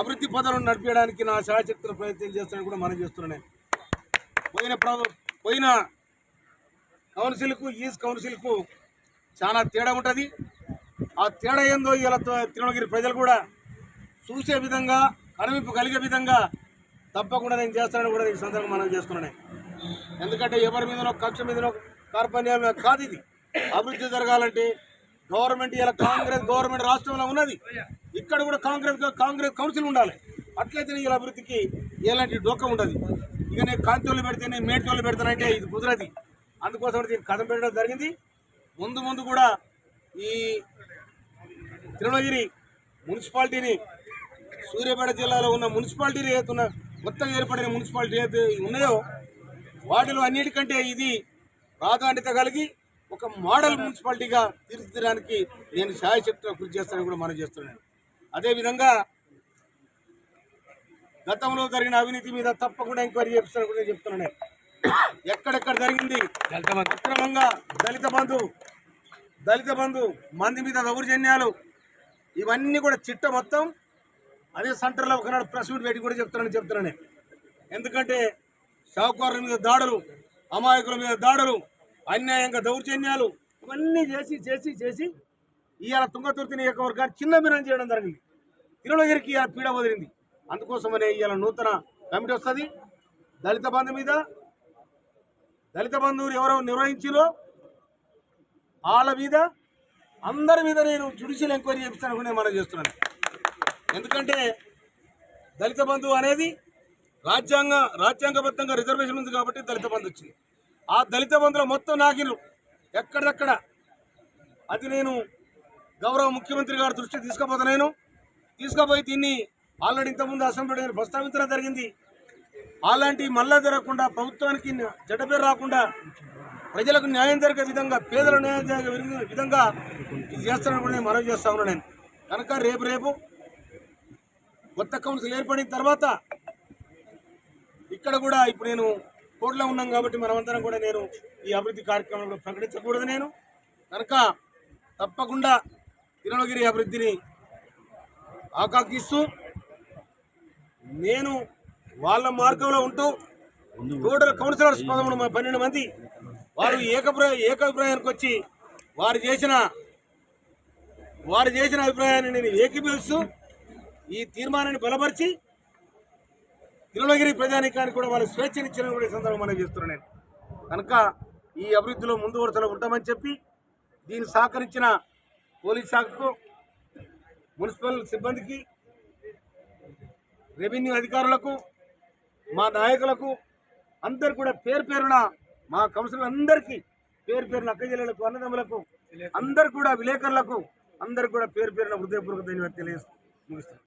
అభివృద్ధి పదాలను నడిపించడానికి నా శాశక్తుల ప్రయత్నం చేస్తానని కూడా మనం చేస్తున్నాను. పోయిన ప్రభు పోయిన కౌన్సిల్కు ఈస్ట్ కౌన్సిల్కు చాలా తేడా ఉంటుంది. ఆ తేడా ఏందో ఇలా తిరుమలగిరి ప్రజలు కూడా చూసే విధంగా కనువింపు కలిగే విధంగా తప్పకుండా నేను చేస్తానని కూడా ఈ సందర్భంగా మనం చేస్తున్నాను. ఎందుకంటే ఎవరి మీదనో కక్ష మీదనో కార్పణ్యాల కాదు ఇది. అభివృద్ధి జరగాలంటే గవర్నమెంట్ ఇలా కాంగ్రెస్ గవర్నమెంట్ రాష్ట్రంలో ఉన్నది. ఇక్కడ కూడా కాంగ్రెస్ కాంగ్రెస్ కౌన్సిల్ ఉండాలి. అట్లయితే ఇలా అభివృద్ధికి ఎలాంటి డోకా ఉండదు. ఇక నేను కాంతోళ్ళు పెడితే నేను మేటోళ్ళు పెడతానంటే ఇది కుదరది. అందుకోసం దీన్ని కథం పెట్టడం జరిగింది. ముందు ముందు కూడా ఈ తిరుమలగిరి మున్సిపాలిటీని సూర్యాపేట జిల్లాలో ఉన్న మున్సిపాలిటీలు ఏతున్న మొత్తం ఏర్పడిన మున్సిపాలిటీ ఏదైతే ఉన్నాయో వాటిలో అన్నిటికంటే ఇది ప్రాధాన్యత కలిగి ఒక మోడల్ మున్సిపాలిటీగా తీర్చిదిద్దడానికి నేను శాయశక్తిగా కృషి చేస్తానని కూడా మనం చేస్తున్నాను. అదేవిధంగా గతంలో జరిగిన అవినీతి మీద తప్పకుండా ఎంక్వైరీ చేపిస్తానని కూడా నేను చెప్తున్నాను నేను. ఎక్కడెక్కడ జరిగింది అక్రమంగా దళిత బంధు దళిత బంధు మంది మీద దౌర్జన్యాలు ఇవన్నీ కూడా చిట్ట మొత్తం అదే సెంటర్లో ఒకనాడు ప్రెస్ మీట్ పెట్టి కూడా చెప్తానని చెప్తున్నాను నేను. ఎందుకంటే షావుకారుల మీద దాడులు అమాయకుల మీద దాడులు అన్యాయంగా దౌర్జన్యాలు ఇవన్నీ చేసి చేసి చేసి ఇవాళ తుంగతుర్తి నియోజకవర్గాన్ని చిన్న మినం చేయడం జరిగింది. తిరుమలగిరికి ఇవాళ పీడ వదిలింది. అందుకోసమనే ఇవాళ నూతన కమిటీ వస్తుంది. దళిత బంధు మీద దళిత బంధువులు ఎవరెవరు నిర్వహించిరో వాళ్ళ మీద అందరి మీద నేను జ్యుడిషియల్ ఎంక్వైరీ చేపిస్తాను నేను మనం చేస్తున్నాను. ఎందుకంటే దళిత బంధువు అనేది రాజ్యాంగ రాజ్యాంగబద్ధంగా రిజర్వేషన్ ఉంది కాబట్టి దళిత బంధు వచ్చింది. ఆ దళిత బంధువులు మొత్తం నాకిరు ఎక్కడిదక్కడ. అది నేను గౌరవ ముఖ్యమంత్రి గారి దృష్టికి తీసుకుపోతా నేను. తీసుకుపోయి దీన్ని ఆల్రెడీ ఇంతకుముందు అసెంబ్లీ ప్రస్తావించడం జరిగింది. అలాంటి మళ్ళా జరగకుండా ప్రభుత్వానికి చెడ్డ పేరు రాకుండా ప్రజలకు న్యాయం జరిగే విధంగా పేదల న్యాయం జరిగే విధంగా- విధంగా ఇది చేస్తానని కూడా నేను మనవి చేస్తా ఉన్నాను నేను. కనుక రేపు రేపు కొత్త కౌన్సిల్ ఏర్పడిన తర్వాత ఇక్కడ కూడా ఇప్పుడు నేను కోర్టులో ఉన్నాం కాబట్టి మనమందరం కూడా నేను ఈ అభివృద్ధి కార్యక్రమంలో ప్రకటించకూడదు నేను. కనుక తప్పకుండా కిరణగిరి అభివృద్ధిని ఆకాంక్షిస్తూ నేను వాళ్ళ మార్గంలో ఉంటూ టోటల్ కౌన్సిలర్స్ పదమూడు పన్నెండు మంది వారు ఏకప్రాయ ఏకాభిప్రాయానికి వచ్చి వారు చేసిన వారు చేసిన అభిప్రాయాన్ని నేను ఏకీభవిస్తూ ఈ తీర్మానాన్ని బలపరిచి తిరుమలగిరి ప్రజానికానికి కూడా వాళ్ళు స్వేచ్ఛనిచ్చిన కూడా ఈ మనం చేస్తున్నాను నేను. కనుక ఈ అభివృద్ధిలో ముందు వరుసలో ఉంటామని చెప్పి దీన్ని సహకరించిన పోలీస్ శాఖకు మున్సిపల్ సిబ్బందికి రెవెన్యూ అధికారులకు మా నాయకులకు అందరు కూడా పేరు పేరున మా కౌన్సిలర్ అందరికీ పేరు పేరున అక్క అన్నదమ్ములకు అందరు కూడా విలేకరులకు అందరు కూడా పేరు పేరున హృదయపూర్వక ధన్యవాదాలు తెలియజేస్తూ ముగిస్తారు